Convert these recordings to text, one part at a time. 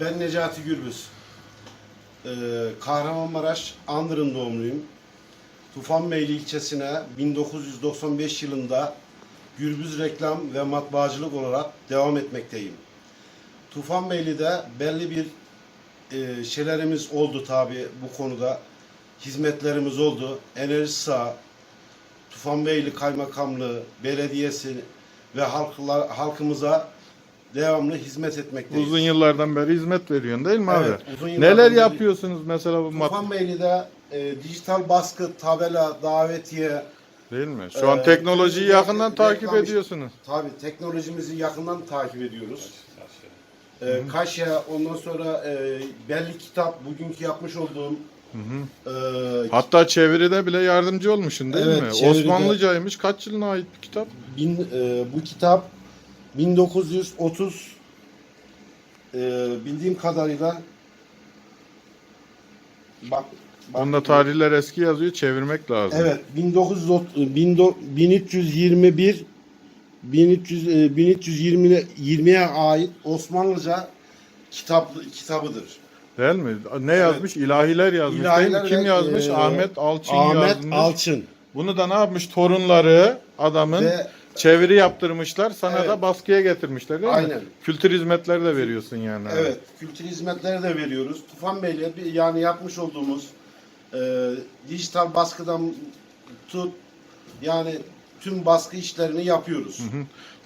Ben Necati Gürbüz. Ee, Kahramanmaraş Andırın doğumluyum. Tufanbeyli ilçesine 1995 yılında Gürbüz Reklam ve Matbaacılık olarak devam etmekteyim. Tufanbeyli'de belli bir e, şeylerimiz oldu tabi bu konuda. Hizmetlerimiz oldu. Enerji Sağ, Tufanbeyli Kaymakamlığı, Belediyesi ve halklar, halkımıza devamlı hizmet etmekteyiz. Uzun yıllardan beri hizmet veriyorsun değil mi Evet, abi? uzun yıllardan Neler beri- yapıyorsunuz mesela bu mat Tufanbeyli'de e, dijital baskı, tabela, davetiye, değil mi? Şu an Ee, teknolojiyi reklam- yakından takip reklam- ediyorsunuz. tabi teknolojimizi yakından takip ediyoruz. E, Kaşya, ondan sonra e, belli kitap, bugünkü yapmış olduğum e, Hatta çeviride bile yardımcı olmuşsun değil Evet, mi? çeviride- Osmanlıcaymış. Kaç yılına ait bir kitap? bin, e, bu kitap 1930 e, bildiğim kadarıyla bak, Onda tarihler eski yazıyor. Çevirmek lazım. Evet 1930 bindo- 1321 1300 e, 1320'ye 20'ye ait Osmanlıca kitap kitabıdır. Değil mi? Ne yazmış? İlahiler yazmış İlahiler? Kim ve, yazmış? e, Ahmet Alçın Ahmet yazmış. Alçın Bunu da ne yapmış? Torunları adamın ve çeviri yaptırmışlar. Sana Evet. da baskıya getirmişler değil mi? Aynen. Kültür hizmetleri de veriyorsun yani. abi. evet kültür hizmetleri de veriyoruz. Tufan Bey'le bir- yani yapmış olduğumuz e, dijital baskıdan tut yani tüm baskı işlerini yapıyoruz.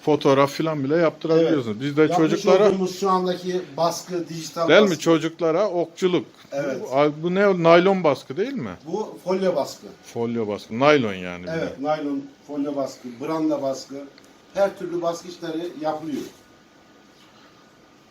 Fotoğraf falan bile yaptırabiliyorsun. Biz de Yapmış çocuklara olduğumuz şu andaki baskı dijital değil baskı. mi? Çocuklara okçuluk. Evet. Bu, bu ne? Naylon baskı değil mi? Bu folyo baskı. Folyo baskı. Naylon yani. bir de. Evet, naylon, folyo baskı, branda baskı, her türlü baskı işleri yapılıyor.